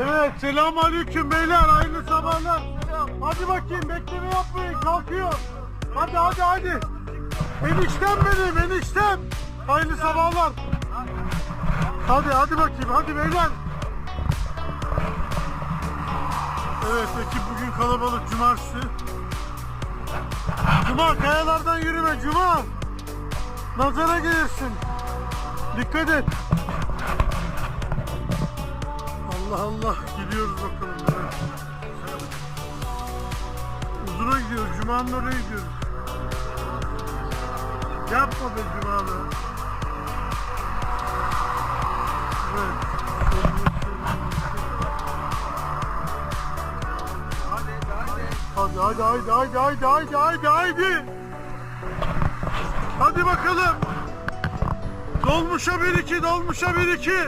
Evet selam aleyküm beyler hayırlı sabahlar. Hadi bakayım bekleme yapmayın kalkıyor. Hadi hadi hadi. Eniştem benim eniştem. Hayırlı sabahlar. Hadi hadi bakayım hadi beyler. Evet ekip bugün kalabalık cumartesi. Cuma kayalardan yürüme cuma. Nazara gelirsin. Dikkat et. Allah Allah gidiyoruz bakalım. Uzuna gidiyoruz. Cuma'nın oraya gidiyoruz. Yapma be Cuma'lı. Evet. Hadi hadi hadi hadi hadi hadi hadi hadi. Hadi bakalım. Dolmuşa bir iki, dolmuşa bir iki.